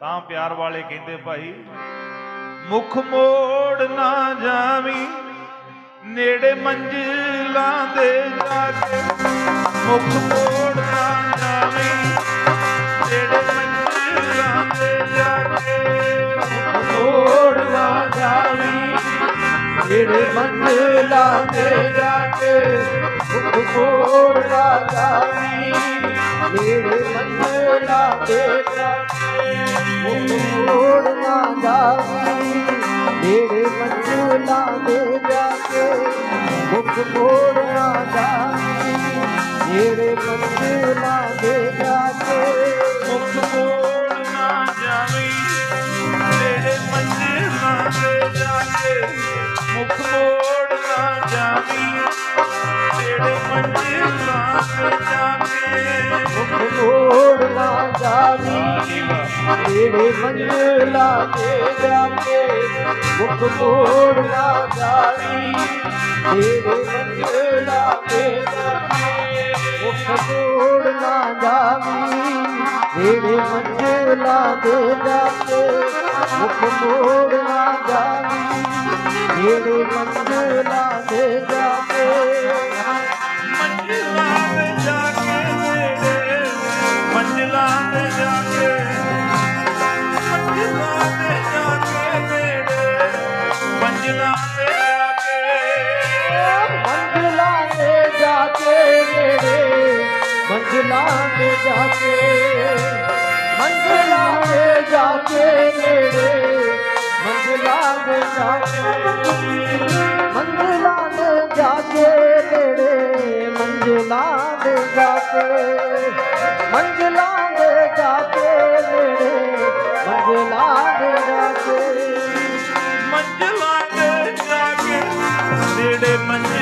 ਤਾਂ ਪਿਆਰ ਵਾਲੇ ਕਹਿੰਦੇ ਭਾਈ, ਮੁਖ ਮੋੜ ਨਾ ਜਾਵੀਂ, ਨੇੜੇ ਮੰਜ਼ਿਲਾਂ ਦੇ ਜਾ ਕੇ ਮੁਖ ਮੋੜ ਨਾ ਜਾਵੀਂ, ਨੇੜੇ ਮੰਜ਼ਿਲਾਂ ਦੇ ਜਾ ਕੇ ਮੋੜ ਨਾ ਜਾਵੀਂ ਤੇਰੇ ਮੰਜ਼ਿਲਾਂ ਤੇ ਜਾ ਕੇ ਮੁਖ ਮੋੜ ਨਾ ਜਾਵੀਂ ਤੇਰੇ ਮੰਜ਼ਿਲਾਂ ਤੇ ਜਾ ਕੇ ਮੁਖ ਮੋੜ ਨਾ ਜਾਵੀਂ ਤੇਰੇ ਮੰਜ਼ਿਲਾਂ ਤੇ ਜਾ ਕੇ ਮੁਖ ਮੋੜ ਨਾ ਜਾਵੀਂ ਤੇਰੇ ਮੰਜ਼ਿਲਾਂ ਤੇ ਜਾ ਕੇ ਨਾ ਜਾਵੀਂ ਤੇਰੇ ਮੰਜ਼ਿਲਾਂ ਤੇ ਜਾ ਕੇ ਮੁਖ ਮੋੜ ਨਾ ਜਾਵੀਂ ਤੇਰੇ ਮੰਜ਼ਿਲਾਂ ਤੇ ਜਾ ਕੇ ਮੁਖ ਮੋੜ ਨਾ ਜਾਵੀਂ ਤੇਰੇ ਮੰਜ਼ਿਲਾਂ ਤੇ ਜਾ ਕੇ ਮੁਖ ਮੋੜ ਨਾ ਜਾਵੀਂ ਤੇਰੇ ਤੇ ਜਾ ਕੇ ਮੰਜ਼ਿਲਾਂ ਤੇ ਜਾ ਕੇ ਨੇੜੇ, ਮੰਜ਼ਿਲਾਂ ਤੇ ਜਾ ਕੇ ਮੰਜ਼ਿਲਾਂ ਤੇ ਜਾ ਕੇ ਨੇੜੇ, ਮੰਜ਼ਿਲਾਂ ਤੇ ਜਾ ਕੇ ਮੰਜ਼ਿਲਾਂ ਤੇ ਜਾ ਕੇ ਨੇੜੇ, ਮੰਜ਼ਿਲਾਂ ਤੇ ਜਾ ਕੇ ਮੰਜ਼ਿਲਾਂ ਤੇ ਜਾ ਕੇ ਨੇੜੇ, ਮੰਜ਼ਿਲਾਂ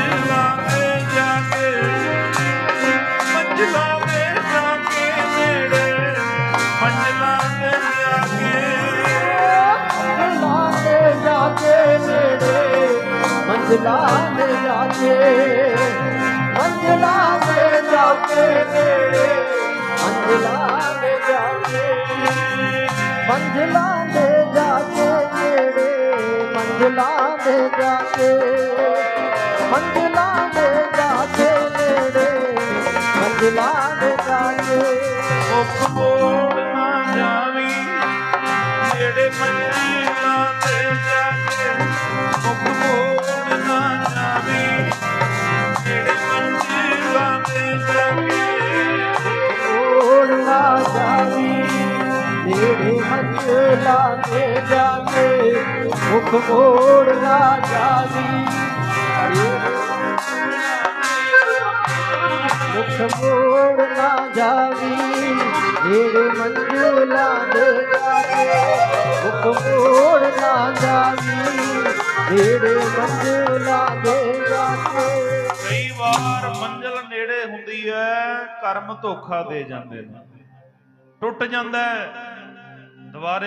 ਮੰਜ਼ਿਲਾਂ ਤੇ ਜਾ ਕੇ ਮੰਜ਼ਿਲਾਂ ਤੇ ਜਾ ਕੇ ਨੇੜੇ ਮੰਜ਼ਿਲਾਂ ਤੇ ਜਾ ਕੇ ਮੰਜ਼ਿਲਾਂ ਤੇ ਜਾ ਕੇ ਨੇੜੇ ਮੰਜ਼ਿਲਾਂ ਤੇ ਜਾ ਕੇ ਮੰਜ਼ਿਲਾਂ ਤੇ ਜਾ ਕੇ ਨੇੜੇ ਮੰਜ਼ਿਲਾਂ ਤੇ ਜਾ ਤੇਰੇ ਮੰਜ਼ਿਲਾਂ ਤੇ ਜਾ ਮੁਖ ਮੋੜ ਨਾ ਜਾਵੀ। ਮੁਖ ਮੋੜ ਨਾ ਜਾਵੀ, ਤੇਰੇ ਮੰਜ਼ਿਲਾਂ ਤੇ ਜਾ ਮੁਖ ਮੋੜ ਨਾ ਜਾਵੀ, ਤੇਰੇ ਮੰਜ਼ਿਲਾਂ ਤੇ ਜਾ ਕਈ ਵਾਰ ਮੰਜ਼ਿਲ ਨੇੜੇ ਹੁੰਦੀ ਹੈ, ਕਰਮ ਧੋਖਾ ਦੇ ਜਾਂਦੇ ਨੇ। ਟੁੱਟ ਜਾਂਦਾ ਹੈ। हमारे